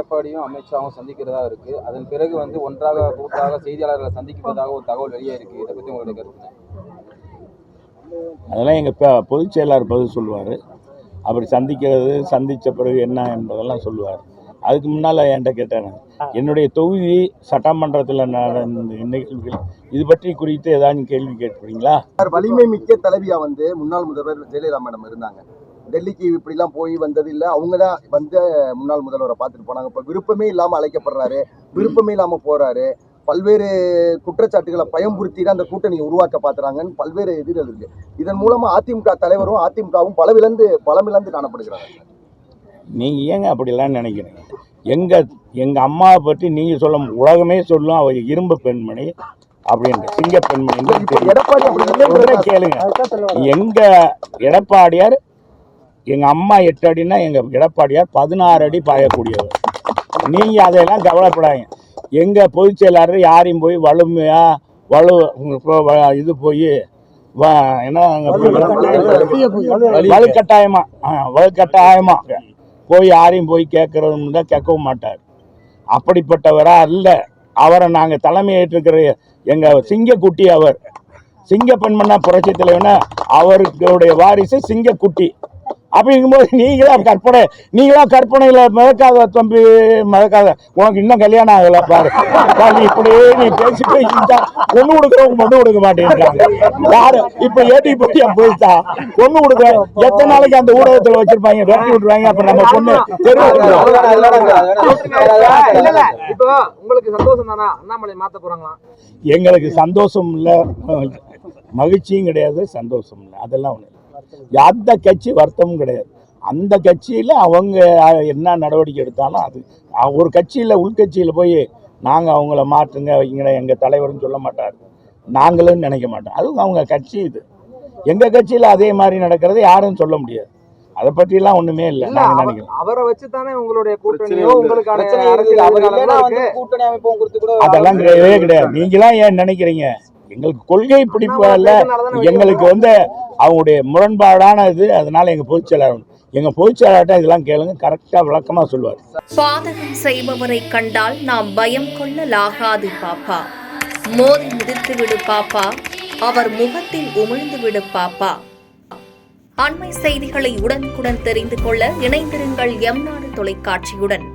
எடப்பாடியும் அமித்ஷாவும் சந்திக்கிறதா இருக்கு. அதன் பிறகு வந்து ஒன்றாக கூட்டாக செய்தியாளர்களை சந்திக்கிறதாக ஒரு தகவல் வெளியே இருக்கு. இதை பத்தி உங்களுடைய கருத்து என்ன? அதெல்லாம் எங்கள் பொதுச் செயலாளர் பதில் சொல்லுவார். அப்படி சந்திக்கிறது சந்தித்த பிறகு என்ன என்பதெல்லாம் சொல்லுவார். அதுக்கு முன்னால் என்கிட்ட கேட்டாங்க என்னுடைய தொகுதி சட்டமன்றத்தில் நடந்த நிகழ்வுகள் இது பற்றி குறித்து ஏதாச்சும் கேள்வி கேட்குறீங்களா சார், வலிமை மிக்க தலைவியா வந்து முன்னாள் முதல்வர் ஜெயலலிதா மேடம் இருந்தாங்க. டெல்லிக்கு இப்படிலாம் போய் வந்தது இல்ல அவங்க தான் வந்து முன்னாள் முதல்வரை பார்த்துட்டு போனாங்க. இப்ப விருப்பமே இல்லாம அழைக்கப்படுறாரு. விருப்பமே இல்லாம போறாரு. பல்வேறு குற்றச்சாட்டுகளை பயம்புறுத்தி தான் அந்த கூட்டணியை உருவாக்க பாத்துறாங்கன்னு பல்வேறு எதிர்கள் இருக்கு. இதன் மூலமா அதிமுக தலைவரும் அதிமுகவும் பலவிழந்து பலமிழந்து காணப்படுகிறாங்க. நீங்கள் ஏங்க அப்படிலாம் நினைக்கிறீங்க? எங்கள் எங்கள் அம்மாவை பற்றி நீங்கள் சொல்ல உலகமே சொல்லும் அவர் இரும்பு பெண்மணி அப்படின்ற சிங்க பெண்மணி கேளுங்க. எங்க எடப்பாடியார் எங்கள் அம்மா எட்டு அடினா எங்கள் எடப்பாடியார் பதினாறு அடி பாயக்கூடியவர். நீங்கள் அதையெல்லாம் கவலைப்படாதீங்க. எங்கள் பொதுச் செயலாளர் யாரையும் போய் வலுமையா வலு இது போய் என்ன வலுக்கட்டாயமா வலுக்கட்டாயமாக வலுக்கட்டாயமா. போய் யாரையும் போய் கேட்கறதுன்னு தான் கேட்கவும் மாட்டார். அப்படிப்பட்டவரா அல்ல. அவரை நாங்கள் தலைமையேற்றிருக்கிற ஏற்றுக்கிற எங்கள் சிங்கக்குட்டி அவர். சிங்க பெண்மண்ணா புரட்சி தலைவனா அவருடைய வாரிசு சிங்கக்குட்டி. அப்படிங்கும்போது நீங்களா கற்பனை நீங்களா கற்பனையில் மிதக்காத தம்பி மிதக்காத உனக்கு இன்னும் கல்யாணம் ஆகல பாரு. பாரு, நீ இப்படியே நீ பேசிட்டு இருந்தா பொண்ணு கொடுக்குறவங்க பொண்ணு கொடுக்க மாட்டேங்கிறாங்க யாரு இப்ப ஏடி பட்டியா போயிட்டா பொண்ணு கொடுக்க எத்தனை நாளைக்கு அந்த ஊடகத்துல வச்சிருப்பாங்க வெட்டி விட்டுருவாங்க அப்ப நம்ம பொண்ணு தெருவுக்கு இல்ல இல்ல இப்போ உங்களுக்கு சந்தோஷம் தானா? அண்ணாமலை மாத்த போறாங்களா? எங்களுக்கு சந்தோஷம் இல்லை. மகிழ்ச்சியும் கிடையாது சந்தோஷம் இல்லை. அதெல்லாம் ஒன்று எந்த கட்சி வருத்தமும் கிடையாது. அந்த கட்சியில் அவங்க என்ன நடவடிக்கை எடுத்தாலும் அது ஒரு கட்சியில் உள்கட்சியில் போய் நாங்கள் அவங்கள மாற்றுங்க வைங்க எங்கள் தலைவர்னு சொல்ல மாட்டார். நாங்களும் நினைக்க மாட்டோம். அதுவும் அவங்க கட்சி இது. எங்கள் கட்சியில் அதே மாதிரி நடக்கிறது யாரும் சொல்ல முடியாது. அதை பற்றிலாம் ஒன்றுமே இல்லை. அவ- நினைக்கிறோம். அவரை வச்சு தானே உங்களுடைய பிரச்சனை கூட்டணியோ. உங்களுக்கான அரசியல் கூட்டணி அமைப்போம் குறித்து கூட அதெல்லாம் கிடையவே கிடையாது. நீங்களாம் ஏன் நினைக்கிறீங்க? எங்களுக்கு கொள்கை பிடிப்பு அல்ல. எங்களுக்கு வந்து அவங்களுடைய முரண்பாடான இது அதனால எங்க பொதுச் செயலாளர் எங்க பொதுச் செயலாளர்கிட்ட இதெல்லாம் கேளுங்க கரெக்டா விளக்கமா சொல்லுவார். பாதகம் செய்பவரை கண்டால் நாம் பயம் கொள்ளலாகாது பாப்பா. மோதி மிதித்து விடு பாப்பா. அவர் முகத்தில் உமிழ்ந்து விடு பாப்பா. அண்மை செய்திகளை உடனுக்குடன் தெரிந்து கொள்ள இணைந்திருங்கள் எம் நாடு தொலைக்காட்சியுடன்.